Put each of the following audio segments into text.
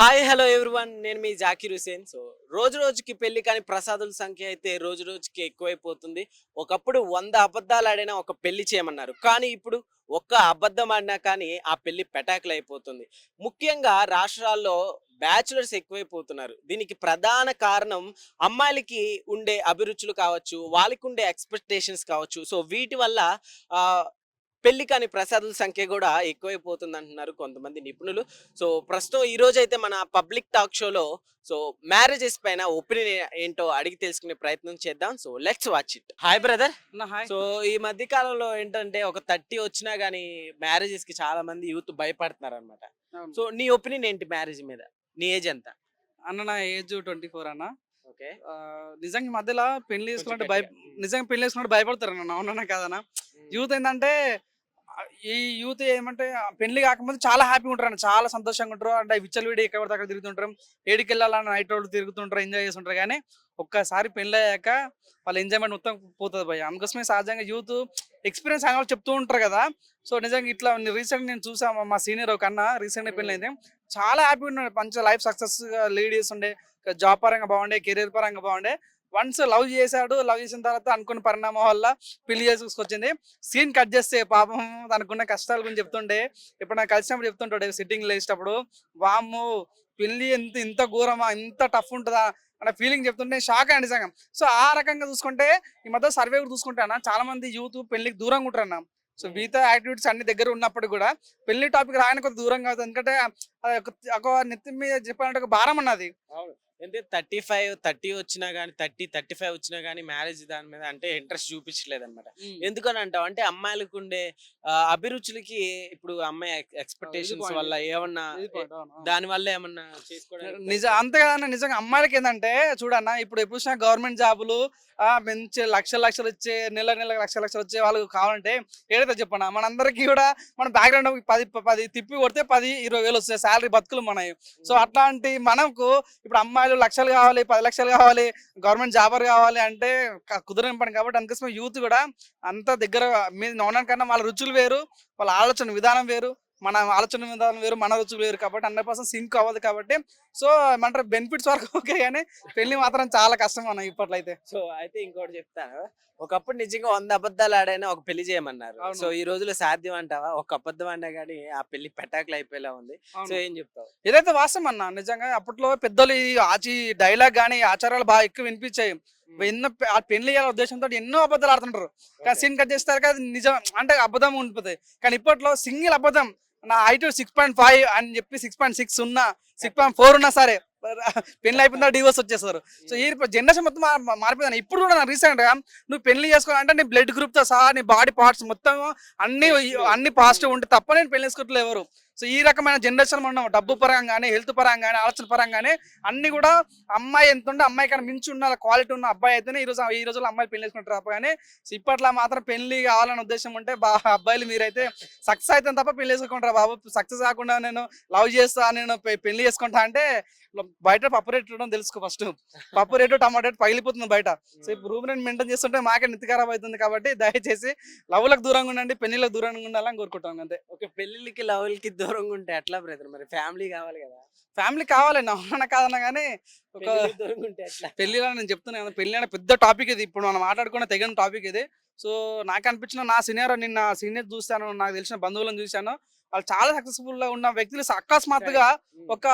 Hi hello everyone నేను మీ Zakir Hussain. So రోజు రోజుకి పెళ్ళి కానీ ప్రసాదుల సంఖ్య అయితే రోజు రోజుకి ఎక్కువైపోతుంది. ఒకప్పుడు వంద అబద్ధాలు ఆడినా ఒక పెళ్ళి చేయమన్నారు. కానీ ఇప్పుడు ఒక్క అబద్ధం ఆడినా కానీ ఆ పెళ్ళి పెటాకులు అయిపోతుంది. ముఖ్యంగా రాష్ట్రాల్లో బ్యాచులర్స్ ఎక్కువైపోతున్నారు. దీనికి ప్రధాన కారణం అమ్మాయిలకి ఉండే అభిరుచులు కావచ్చు వాళ్ళకి ఉండే ఎక్స్పెక్టేషన్స్ కావచ్చు. సో వీటి వల్ల పెళ్ళి కాని ప్రసాదుల సంఖ్య కూడా ఎక్కువైపోతుంది అంటున్నారు కొంతమంది నిపుణులు. సో ప్రస్తుతం ఈ రోజు అయితే మన పబ్లిక్ టాక్ షోలో సో మ్యారేజెస్ పైన ఒపీనియన్ ఏంటో అడిగి తెలుసుకునే ప్రయత్నం చేద్దాం. So let's watch it. Hi brother నా హాయ్ సో ఈ మధ్య కాలంలో ఏంటంటే ఒక థర్టీ వచ్చినా గానీ మ్యారేజెస్కి చాలా మంది యూత్ భయపడుతున్నారు అనమాట. సో నీ ఒపీనియన్ ఏంటి మ్యారేజ్ మీద? నీ ఏజ్ ఎంత? అన్న నా ఏజ్ ట్వంటీ ఫోర్ అన్న. ఓకే. నిజంగా మధ్యలో పెళ్ళి చేసుకున్నట్టు భయ నిజంగా పెళ్ళి చేసుకున్నట్టు భయపడతారు అన్న అవునన్నా కాదన్న. యూత్ ఏంటంటే ఈ యూత్ ఏమంటే ఆ, పెళ్ళి కాకముందు చాలా హ్యాపీగా ఉంటారు అండి చాలా సంతోషంగా ఉంటారు. అంటే విచ్చలు వీడి ఎక్కడ పడితే అక్కడ తిరుగుతుంటారు ఏడికి వెళ్ళాలని నైట్ రోడ్లు తిరుగుతుంటారు ఎంజాయ్ చేస్తుంటారు కానీ ఒక్కసారి పెళ్ళి అయ్యాక వాళ్ళ ఎంజాయ్మెంట్ మొత్తం పోతుంది భయ అందుకోసమే సహజంగా యూత్ ఎక్స్పీరియన్స్ అయిన వాళ్ళు చెప్తూ ఉంటారు కదా. సో నిజంగా ఇట్లా రీసెంట్ నేను చూసాము మా సీనియర్ ఒక అన్న రీసెంట్ పెళ్ళి అయితే చాలా హ్యాపీగా ఉండే మంచి లైఫ్ సక్సెస్ లీడ్ చేస్తుండే. జాబ్ పరంగా బాగుండే కెరీర్ పరంగా బాగుండే. వన్స్ లవ్ చేశాడు లవ్ చేసిన తర్వాత అనుకున్న పరిణామం వల్ల పెళ్ళి చేసుకొచ్చింది సీన్ కట్ చేస్తే పాపం తనకున్న కష్టాల గురించి చెప్తుండే ఇప్పుడు నాకు కలిసినప్పుడు చెప్తుంటాడు సిట్టింగ్ లేచేటప్పుడు వాము పెళ్ళి ఎంత ఇంత ఘోరమా ఇంత టఫ్ ఉంటుందా? అనే ఫీలింగ్ చెప్తుంటే షాక్ అండి నిజంగా సో ఆ రకంగా చూసుకుంటే ఈ మధ్య సర్వే కూడా చూసుకుంటే అన్న చాలా మంది యూత్ పెళ్ళికి దూరంగా ఉంటారు అన్న. సో మిగతా యాక్టివిటీస్ అన్ని దగ్గర ఉన్నప్పుడు కూడా పెళ్ళి టాపిక్ రాయడానికి కొంచెం దూరంగా అవుతుంది. ఎందుకంటే ఒక నెత్తి మీద చెప్పాలంటే ఒక భారం అన్నది. అంటే థర్టీ ఫైవ్ థర్టీ వచ్చినా కానీ థర్టీ థర్టీ ఫైవ్ వచ్చినా కానీ మ్యారేజ్ దాని మీద అంటే ఇంట్రెస్ట్ చూపించలేదు అనమాట ఎందుకని అంటావు అంటే అమ్మాయిలకు ఉండే అభిరుచులకి ఇప్పుడు అమ్మాయి ఎక్స్పెక్టేషన్స్. వల్ల ఏమన్నా. దాని వల్ల ఏమన్నా చేసుకోవడానికి నిజ అంతేకాదన్న నిజంగా అమ్మాయిలకి ఏంటంటే చూడన్న ఇప్పుడు ఎప్పుడు చూసినా గవర్నమెంట్ జాబులు ఆ మంచి లక్షల లక్షలు వచ్చే నెల నెల లక్షల లక్షలు వచ్చే వాళ్ళకి కావాలంటే ఏదైతే చెప్పనా మనందరికీ కూడా మన బ్యాక్గ్రౌండ్ పది పది తిప్పి కొడితే పది ఇరవై వేలు వస్తాయి శాలరీ బతుకులు మనవి. సో అట్లాంటి మనకు ఇప్పుడు అమ్మాయిలు లక్షలు కావాలి పది లక్షలు కావాలి గవర్నమెంట్ జాబర్ కావాలి అంటే కుదరని పని. కాబట్టి అందుకోసం యూత్ కూడా అంత దగ్గర మీద నవ్వడానికి కన్నా వాళ్ళ రుచులు వేరు వాళ్ళ ఆలోచన విధానం వేరు. మన ఆలోచన విధానం వేరు మన రుచులు వేరు కాబట్టి హండ్రెడ్ పర్సెంట్ సింక్ అవ్వదు కాబట్టి సో ఏమంటారు బెనిఫిట్స్ వరకు ఓకే కానీ పెళ్ళి మాత్రం చాలా కష్టం అన్న ఇప్పట్లో అయితే సో అయితే ఇంకోటి చెప్తాను. ఒకప్పుడు నిజంగా వంద అబద్ధాలు ఆడైనా ఒక పెళ్ళి చేయమన్నారు. సో ఈ రోజులో సాధ్యం అంటావా? ఒక అబద్ధం అన్నా కానీ ఆ పెళ్ళి పెటాకులు అయిపోయేలా ఉంది. సో ఏం చెప్తావు? ఏదైతే వాస్తవం అన్న నిజంగా అప్పట్లో పెద్దలు ఈ ఆచి డైలాగ్ కానీ ఆచారాలు బాగా ఎక్కువ వినిపించాయి. ఎన్నో పెళ్ళి చేయాల ఉద్దేశంతో ఎన్నో అబద్ధాలు ఆడుతుంటారు. కానీ సీన్ కట్ చేస్తారు కదా నిజం అంటే అబద్ధం ఉంటుంది కానీ ఇప్పట్లో సింగిల్ అబద్ధం నా హైట్ సిక్స్ పాయింట్ ఫైవ్ అని చెప్పి సిక్స్ పాయింట్ సిక్స్ ఉన్నా సిక్స్ పాయింట్ ఫోర్ ఉన్నా సరే పెళ్ళి అయిపోయిందా డివోర్స్ వచ్చేస్తారు. సో ఈ జనరేషన్ మొత్తం మా- మారిపోయింది. ఇప్పుడు కూడా రీసెంట్గా నువ్వు పెళ్ళి చేసుకోవాలంటే నీ బ్లడ్ గ్రూప్తో సహా నీ బాడీ పార్ట్స్ మొత్తం అన్ని అన్ని పాజిటివ్ ఉంటే తప్ప నేను పెళ్ళి చేసుకోవట్లేదు ఎవరు. సో ఈ రకమైన జనరేషన్ మనం డబ్బు పరంగా కానీ హెల్త్ పరంగా కానీ ఆలోచన పరంగా కానీ అన్ని కూడా అమ్మాయి ఎంత ఉంటే అమ్మాయి కన్నా మించి ఉన్న క్వాలిటీ ఉన్న అబ్బాయి అయితేనే ఈ రోజు ఈ రోజుల్లో అమ్మాయిలు పెళ్ళి చేసుకుంటారు కానీ సో ఇప్పట్లో మాత్రం పెళ్ళి కావాలనే ఉద్దేశం ఉంటే బా అబ్బాయిలు మీరైతే సక్సెస్ అయితే తప్ప పెళ్ళి చేసుకుంటారా బాబు? సక్సెస్ కాకుండా నేను లవ్ చేస్తా నేను పెళ్ళి చేసుకుంటా అంటే బయట పప్పు రేట్ ఉండడం తెలుసుకో ఫస్ట్. పప్పు రేటు టమాటో రేటు పగిలిపోతుంది బయట. సో ఇప్పుడు రూమ్ రెంట్ మెయింటైన్ చేస్తుంటే మాకే నెత్తి ఖరాబ్ అవుతుంది కాబట్టి దయచేసి లవ్లకు దూరంగా ఉండండి పెళ్ళిలకు దూరంగా ఉండాలని కోరుకుంటాం అంతే. ఒక పెళ్ళికి లవ్లకి దూరంగా ఉంటే ఎట్లా బ్రదర్? మరి ఫ్యామిలీ కావాలి కదా. ఫ్యామిలీ కావాలండి అవునన్నా కాదన్నా కానీ ఒక పెళ్ళిళ్ళకి దూరంగా ఉంటే ఎట్లా? పెళ్ళిలో నేను చెప్తున్నాను కదా, పెళ్ళి అనే పెద్ద టాపిక్ ఇది. ఇప్పుడు మనం మాట్లాడుకున్న తెగని టాపిక్ ఇది. సో నాకు అనిపించిన నా సీనియర్ నిన్న సీనియర్ చూశాను నాకు తెలిసిన బంధువులను చూశాను. వాళ్ళు చాలా సక్సెస్ఫుల్గా ఉన్న వ్యక్తులు అకస్మాత్తుగా ఒక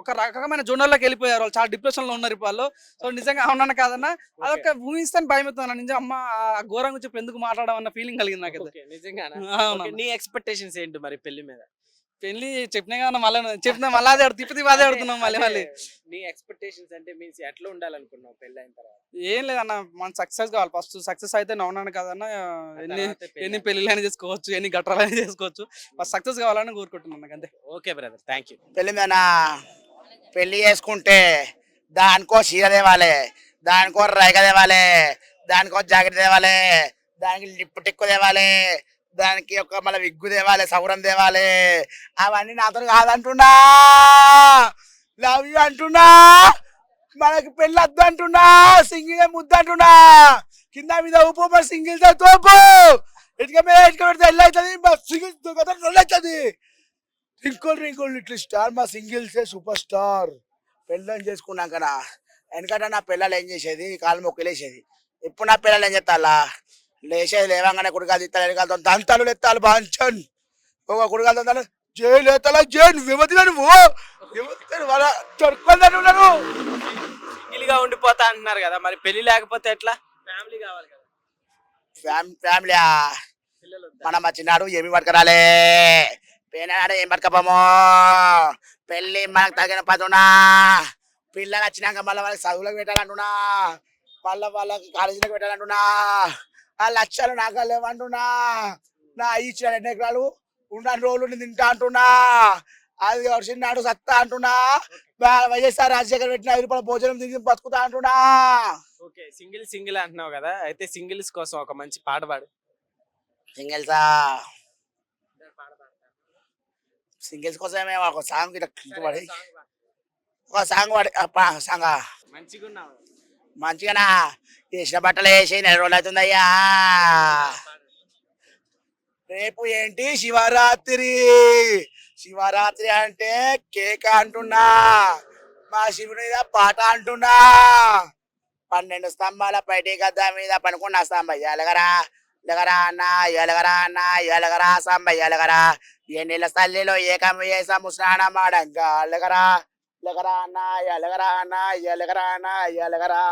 ఒక రకమైన జోనర్లోకి వెళ్ళిపోయారు వాళ్ళు. చాలా డిప్రెషన్లో ఉన్నారు వాళ్ళు. సో నిజంగా అవునన్నా కాదన్నా అదొక ఊహిస్తాను భయం అవుతుంది నిజం అమ్మ ఆ ఘోరం గురించి ఎందుకు మాట్లాడమన్న ఫీలింగ్ కలిగింది ఓకే, నీ ఎక్స్పెక్టేషన్స్ ఏంటి మరి పెళ్ళి మీద? పెళ్ళి చెప్పినా కదా మళ్ళీ చెప్పినా మళ్ళీ అదే తిప్పి తిప్పి అదే అడుగుతున్నాం మళ్ళీ మళ్ళీ. నీ ఎక్స్పెక్టేషన్స్ అంటే మీన్స్ ఎట్లా ఉండాలనుకున్నావు పెళ్ళి అయిన తర్వాత? ఏం లేదన్న మన సక్సెస్ కావాలి. ఫస్ట్ సక్సెస్ అయితే నవ్వున్నాను కదన్నా ఎన్ని ఎన్ని పెళ్ళిళ్ళైనా చేసుకోవచ్చు ఎన్ని గట్రాలైనా చేసుకోవచ్చు. ఫస్ట్ సక్సెస్ కావాలని కోరుకుంటున్నాను అంతే. ఓకే బ్రదర్ థ్యాంక్ యూ పెళ్ళి మీద పెళ్ళి చేసుకుంటే దానికో చీర తేవాలి దానికో రైక తేవాలి దానికో జాకెట్ తేవాలి దానికి లిప్పు టిక్కు తేవాలి దానికి ఒక మళ్ళీ విగ్గు దేవాలే సౌరం దేవాలే. అవన్నీ నాతో కాదంటున్నా. లవ్ యూ అంటున్నా. మనకి పెళ్ళి వద్దు అంటున్నా. సింగిల్ ముద్దు అంటున్నా. కింద మీద ఉప్పు మరి సింగిల్ తోపు. ఇటుక మీద ఇటుక పెడితే ఎల్లవుతుంది సింగిల్ అవుతుంది. రింకుల్ రింకుల్ లిటిల్ స్టార్ మా సింగిల్సే సూపర్ స్టార్. పెళ్ళని చేసుకున్నాకనా? ఎందుకంటే నా పిల్లలు ఏం చేసేది? కాలు మొక్కలేసేది. ఇప్పుడు నా పిల్లలు ఏం చేస్తాలా లేచేది లేవంగానే కుడికాలు తిత్తాలు ఎనకాలతో దంతాలు ఎత్తాలు బాంచన్. ఒక కుడికాలు దంతాలు జైలు ఎత్తాలా జైలు విమతి నువ్వు గా ఉండిపోతా అంటున్నారు కదా మరి పెళ్ళి లేకపోతే ఎట్లా? ఫ్యామిలీ కావాలి కదా. ఫ్యామ్ ఫ్యామిలీ? మనం వచ్చినాడు ఏమి పట్టుకురాలే. పేనాడు ఏం పట్టుకపోమో? పెళ్ళి మనకు తగిన పదునా? పిల్లలు వచ్చినాక మళ్ళీ వాళ్ళకి చదువులకు పెట్టాలంటున్నా? మళ్ళీ వాళ్ళకి కాలేజీలకు పెట్టాలంటున్నా? ఆ లక్షలు నాకు లేవంటున్నా. నా ఇచ్చిన రెండు ఎకరాలు ఉన్న రోజులు తింటా అంటున్నా. అది వచ్చినాడు సత్తా అంటున్నా. వైఎస్ఆర్ రాజశేఖర్ పెట్టిన ఐదు రూపాయల భోజనం తిని బతుకుతా అంటున్నా. ఓకే సింగిల్ సింగిల్ అంటున్నావు కదా అయితే సింగిల్స్ కోసం ఒక మంచి పాట పాడు. సింగిల్సా? సింగిల్స్ కోసమే ఒక సాంగ్ ఇట్లా ఒక సాంగ్ పడి సాంగ్. మంచిగా ఉన్నావు మంచిగానా? వేసిన బట్టలు వేసి నెల రోజులు అవుతుందయ్యా. రేపు ఏంటి శివరాత్రి? శివరాత్రి అంటే కేక్ అంటున్నా. మా శివుని మీద పాట అంటున్నా. పన్నెండు స్తంభాల పైటి గద్ద మీద పనుకున్న స్తంభ ఎలగరా? ఎలగరా అన్న? ఎలగరా అన్న? ఎలగరా స్తంభ ఎలగరా? ఎన్నెల తల్లిలో ఏకం వేసాము స్నానం ఆడంగా ఎలగరా? లగరా నాయ లగరా నాయ ఎలగరా నాయ లగరా.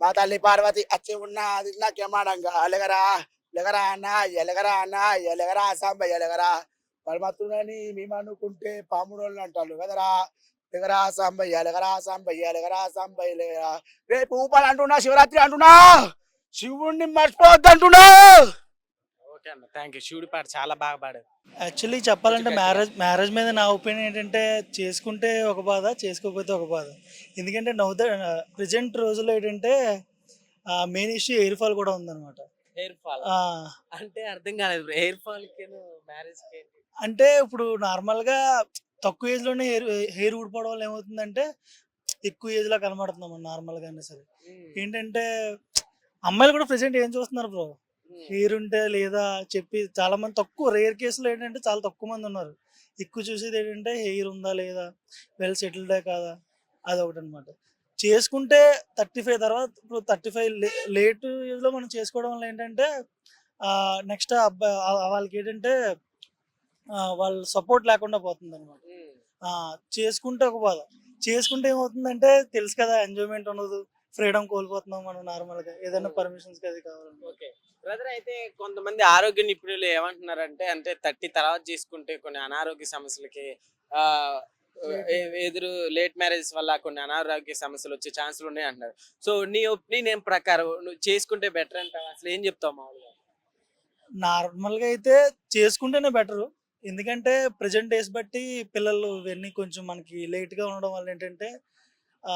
మా తల్లి పార్వతి అచ్చి ఉన్నది నాకేమాడంగా. అలగరా ఎలగరా నాయ లగరా నాయ ఎలగరా సాంబయ్య ఎలగరా పరమాత్ముడని మేము అనుకుంటే పాముడోళ్ళు అంటారు కదరా. లగరా సాంబయ్య ఎలగరా సాంబయ్య ఎలగరా సాంబయ్య లగరా. రేపు ఊపాలి అంటున్నా శివరాత్రి అంటున్నా. శివుణ్ణి మర్చిపోవద్దు అంటున్నా ఓకే అన్న. థ్యాంక్ యూ శివుడి పాట చాలా బాగా పాడారు. యాక్చువల్లీ చెప్పాలంటే. మ్యారేజ్ మ్యారేజ్ మీద నా ఒపీనియన్ ఏంటంటే చేసుకుంటే ఒక బాధ చేసుకోకపోతే ఒక బాధ. ఎందుకంటే నవ్వుత ప్రజెంట్ రోజుల్లో ఏంటంటే మెయిన్ ఇష్యూ ఎయిర్ ఫాల్ కూడా ఉందన్నమాట. హెయిర్ ఫాల్ అంటే అర్థం కాలేదు హెయిర్ ఫాల్ మ్యారేజ్? అంటే ఇప్పుడు నార్మల్గా తక్కువ ఏజ్లోనే హెయిర్ హెయిర్ ఊడిపోవడం వల్ల ఏమవుతుందంటే ఎక్కువ ఏజ్లో కనబడుతున్నాం నార్మల్గా అయినా సరే. ఏంటంటే అమ్మాయిలు కూడా ప్రజెంట్ ఏం చూస్తున్నారు బ్రో హెయిర్ ఉంటే లేదా చెప్పి చాలా మంది తక్కువ రేర్ కేసులు ఏంటంటే చాలా తక్కువ మంది ఉన్నారు. ఎక్కువ చూసేది ఏంటంటే హెయిర్ ఉందా లేదా వెల్ సెటిల్డే కాదా అదొకటి అనమాట చేసుకుంటే థర్టీ ఫైవ్ తర్వాత ఇప్పుడు థర్టీ ఫైవ్ లేట్ ఏజ్లో మనం చేసుకోవడం వల్ల ఏంటంటే నెక్స్ట్ అబ్బాయి వాళ్ళకి ఏంటంటే వాళ్ళ సపోర్ట్ లేకుండా పోతుంది అనమాట చేసుకుంటే ఒక బాధ. చేసుకుంటే ఏమవుతుందంటే తెలుసు కదా ఎంజాయ్మెంట్ ఉండదు. ఫ్రీడమ్ కోల్పోతున్నాం మనం నార్మల్గా. ఏదైనా పర్మిషన్స్ అది కావాలంటే ఓకే. బ్రదర్ అయితే కొంతమంది ఆరోగ్య నిపుణులు ఏమంటున్నారంటే అంటే థర్టీ తర్వాత చేసుకుంటే కొన్ని అనారోగ్య సమస్యలకి ఆ ఎదురు లేట్ మ్యారేజ్ వల్ల కొన్ని అనారోగ్య సమస్యలు వచ్చే ఛాన్సులు ఉన్నాయి అంటున్నారు. సో నీ ఒపీనియన్ ప్రకారం? నువ్వు చేసుకుంటే బెటర్ అంటావు? అసలు ఏం చెప్తావు మామూలుగా? నార్మల్గా అయితే చేసుకుంటేనే బెటర్. ఎందుకంటే ప్రజెంట్ డేస్ బట్టి పిల్లలు ఇవన్నీ కొంచెం మనకి లేట్గా ఉండడం వల్ల ఏంటంటే ఆ,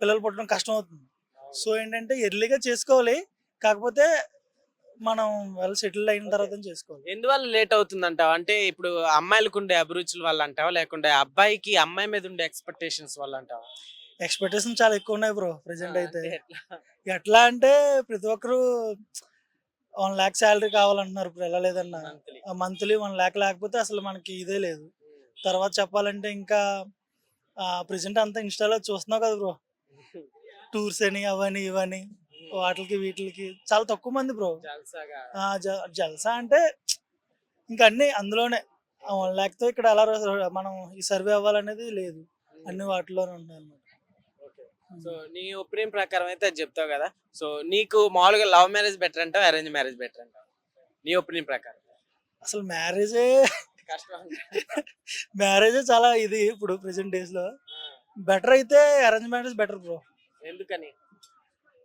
పిల్లలు పుట్టడం కష్టం అవుతుంది సో ఏంటంటే ఎర్లీగా చేసుకోవాలి. కాకపోతే మనం వెల్ సెటిల్ అయిన తర్వాత చేసుకోవాలి. ఎందువల్ల లేట్ అవుతుంది అంటావు అంటే ఇప్పుడు అమ్మాయిలకు ఉండే అభిరుచుల వల్ల అంటావా లేకుంటే అబ్బాయికి అమ్మాయి మీద ఉండే ఎక్స్పెక్టేషన్స్ వల్ల అంటావా ఎక్స్పెక్టేషన్ చాలా ఎక్కువ ఉన్నాయి బ్రో ప్రజెంట్ అయితే. ఎట్లా? అంటే ప్రతి ఒక్కరు వన్ ల్యాక్ శాలరీ కావాలంటున్నారు ఇప్పుడు ఎలా లేదన్నా. Monthly. మంత్లీ వన్ ల్యాక్ లేకపోతే అసలు మనకి ఇదే లేదు. తర్వాత చెప్పాలంటే ఇంకా ప్రెసెంట్ అంతా ఇన్స్టాలో చూస్తున్నావు కదా బ్రో టూర్స్ అని అవని ఇవని వాటికి వీటికి చాలా తక్కువ మంది బ్రో. జల్సా అంటే ఇంకా అన్ని అందులోనే. వన్ ల్యాక్తో ఇక్కడ అలా మనం ఈ సర్వే అవ్వాలనేది లేదు. అన్ని వాటిలోనే ఉంటాయి సో నీ ఒపీనియన్ ప్రకారం అయితే అది చెప్తావు కదా. సో నీకు మామూలుగా లవ్ మ్యారేజ్ బెటర్ అంటావు అరేంజ్ మ్యారేజ్ బెటర్ అంటావు? నీ ఒపీనియన్ ప్రకారం. అసలు మ్యారేజే మ్యారేజే చాలా ఇది ఇప్పుడు ప్రెసెంట్ డేస్లో. బెటర్ అయితే అరేంజ్ మ్యారేజ్ బెటర్ బ్రో. ఎందుకని?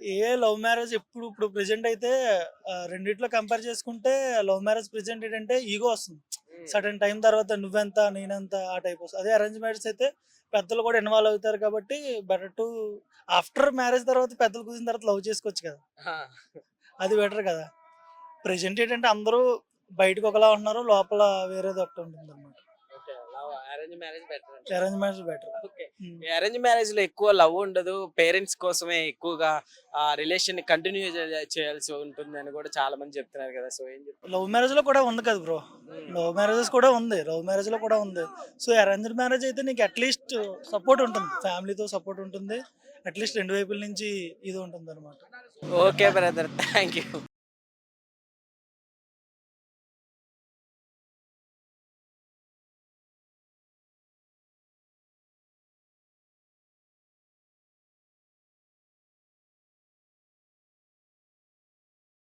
ఏ లవ్ మ్యారేజ్ ఎప్పుడు ఇప్పుడు ప్రెసెంట్ అయితే రెండిట్లో కంపేర్ చేసుకుంటే లవ్ మ్యారేజ్ ప్రెసెంట్ ఏంటంటే ఈగో వస్తుంది. సడన్ టైం తర్వాత నువ్వెంత నేనెంత ఆ టైప్ వస్తుంది. అదే అరేంజ్ మ్యారేజ్ అయితే పెద్దలు కూడా ఇన్వాల్వ్ అవుతారు కాబట్టి బెటర్ టు ఆఫ్టర్ మ్యారేజ్ తర్వాత పెద్దలు కూర్చున్న తర్వాత లవ్ చేసుకోవచ్చు కదా. అది బెటర్ కదా. ప్రెసెంట్ ఏంటంటే అందరూ బయటకు ఒకలా ఉన్నారు లోపల వేరేది ఒకటి ఉంటుంది అనమాట arrange marriage better arrange marriage better. Okay. Arrange మ్యారేజ్లో ఎక్కువ లవ్ ఉండదు. పేరెంట్స్ కోసమే ఎక్కువగా ఆ రిలేషన్ కంటిన్యూ చేయాల్సి ఉంటుంది అని కూడా చాలా మంది చెప్తున్నారు కదా. సో ఏం చెప్తారు? లవ్ మ్యారేజ్లో కూడా ఉంది కదా బ్రో. లవ్ మ్యారేజెస్ కూడా ఉంది. లవ్ మ్యారేజ్లో కూడా ఉంది. సో అరేంజ్డ్ మ్యారేజ్ అయితే నీకు అట్లీస్ట్ సపోర్ట్ ఉంటుంది. ఫ్యామిలీతో సపోర్ట్ ఉంటుంది. అట్లీస్ట్ రెండు వైపుల నుంచి ఇది ఉంటుంది అనమాట ఓకే బ్రదర్ థ్యాంక్ యూ